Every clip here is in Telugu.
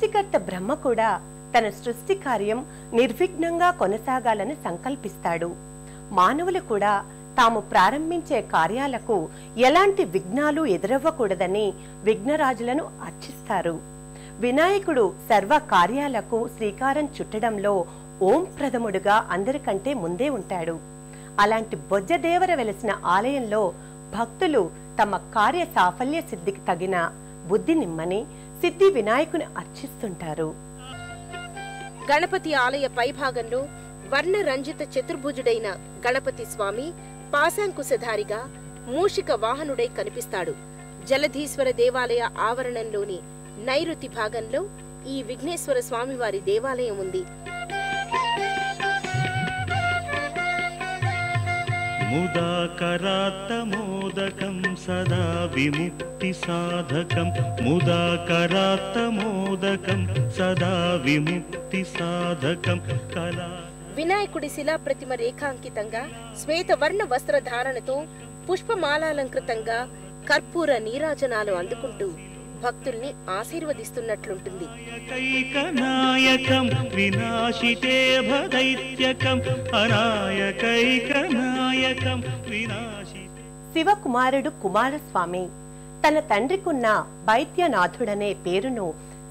సృష్టికర్త బ్రహ్మ కూడా తన సృష్టి కార్యం నిర్విఘ్నంగా కొనసాగాలని సంకల్పిస్తాడు. మానవులు కూడా తాము ప్రారంభించే కార్యాలకు ఎలాంటి విఘ్నాలు ఎదురవ్వకూడదని విఘ్నరాజులను అర్చిస్తారు. వినాయకుడు సర్వ కార్యాలకు శ్రీకారం చుట్టడంలో ఓం ప్రథముడుగా అందరికంటే ముందే ఉంటాడు. అలాంటి బొజ్జదేవర వెలసిన ఆలయంలో భక్తులు తమ కార్య సాఫల్య సిద్ధికి తగిన బుద్ధి నిమ్మని సిద్ధి వినాయకుని అర్చిస్తుంటారు. గణపతి ఆలయ పైభాగంలో వర్ణరంజిత చతుర్భుజుడైన గణపతి స్వామి పాశాంకుశధారిగా మూషిక వాహనుడై కనిపిస్తాడు. జలధీశ్వర దేవాలయ ఆవరణంలోని నైరుతి భాగంలో ఈ విఘ్నేశ్వర స్వామివారి దేవాలయం ఉంది. ముదాకరాత్తమోదకం సదా విముక్తి సాధకం ముదాకరాత్తమోదకం సదా విముక్తి సాధకం కళా వినాయకుడి శిలా ప్రతిమ రేఖాంకితంగా శ్వేతవర్ణ వస్త్రధారణతో పుష్పమాలాలంకృతంగా కర్పూర నీరాజనాలు అందుకుంటూ భక్తుల్ని ఆశీర్వదిస్తున్నట్లుంటుంది. శివకుమారుడు కుమారస్వామి తన తండ్రికున్న వైద్యనాథుడనే పేరును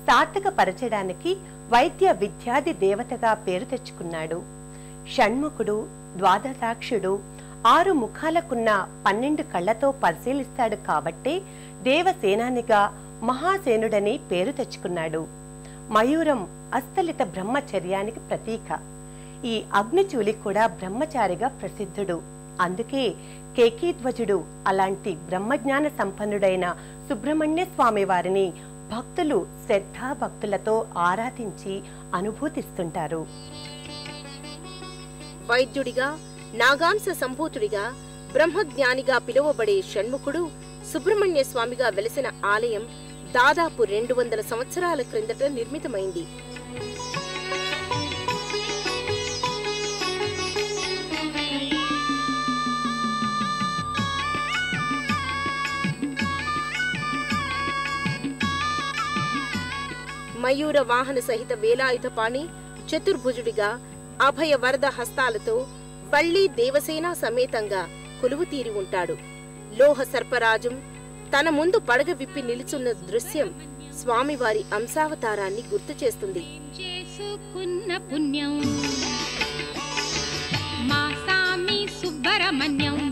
సార్థకపరచడానికి వైద్య విద్యాది దేవతగా పేరు తెచ్చుకున్నాడు. షణ్ముఖుడు ద్వాదశాక్షుడు ఆరు ముఖాలకున్న పన్నెండు కళ్ళతో పరిశీలిస్తాడు కాబట్టే దేవసేనానిగా మహాసేనుడని పేరు తెచ్చుకున్నాడు. మయూరం అస్తలిత బ్రహ్మచర్యానికి ప్రతీక. ఈ అగ్నిచూలి కూడా బ్రహ్మచారిగా ప్రసిద్ధుడు. అందుకే కేకీధ్వజుడు అలాంటి బ్రహ్మజ్ఞాన సంపన్నుడైన సుబ్రహ్మణ్య స్వామి వారిని భక్తులు శ్రద్ధా భక్తులతో ఆరాధించి అనుభూతిస్తుంటారు. వైద్యుడిగా నాగాంశ సంభూతుడిగా బ్రహ్మజ్ఞానిగా పిలువబడే షణ్ముఖుడు సుబ్రహ్మణ్య స్వామిగా వెలసిన ఆలయం దాదాపు రెండు వందల సంవత్సరాల క్రిందట నిర్మితమైంది. మయూర వాహన సహిత వేలాయుధపాణి చతుర్భుజుడిగా అభయ వరద హస్తాలతో వళ్ళీ దేవసేన సమేతంగా కొలువు తీరి ఉంటాడు. లోహ సర్పరాజం తన ముందు పడగ విప్పి నిలుచున్న దృశ్యం స్వామివారి అంశావతారాన్ని గుర్తు చేస్తుంది. పుణ్యం. మా సామి సుబ్బరమణ్యం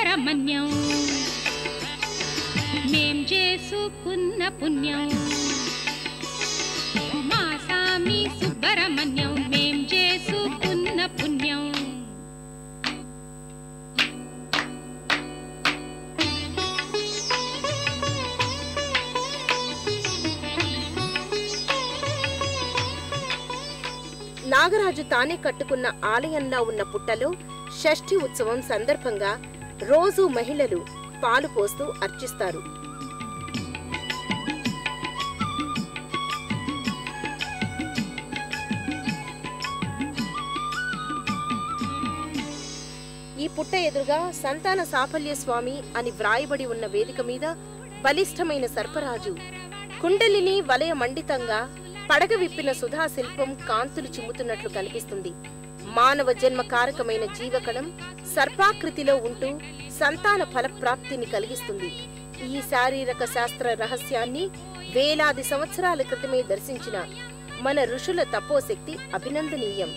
పరమన్యం మేం చేసుకున్న పుణ్యం. మా సామి సుబ్బరమణ్యం మేం చేసుకున్న పుణ్యం. నాగరాజు తానే కట్టుకున్న ఆలయంలో ఉన్న పుట్టలో షష్ఠి ఉత్సవం సందర్భంగా రోజూ మహిళలు పాలు పోస్తూ అర్చిస్తారు. ఈ పుట్ట ఎదురుగా సంతాన సాఫల్య స్వామి అని వ్రాయబడి ఉన్న వేదిక మీద బలిష్టమైన సర్పరాజు కుండలిని వలయ మండితంగా పడగ విప్పిన సుధా శిల్పం కాంతులు చిమ్ముతున్నట్లు కనిపిస్తుంది. మానవ జన్మ కారకమైన జీవకణం సర్పాకృతిలో ఉంటూ సంతాన ఫలప్రాప్తిని కలిగిస్తుంది. ఈ శారీరక శాస్త్ర రహస్యాన్ని వేలాది సంవత్సరాల క్రితమే దర్శించిన మన ఋషుల తపోశక్తి అభినందనీయం.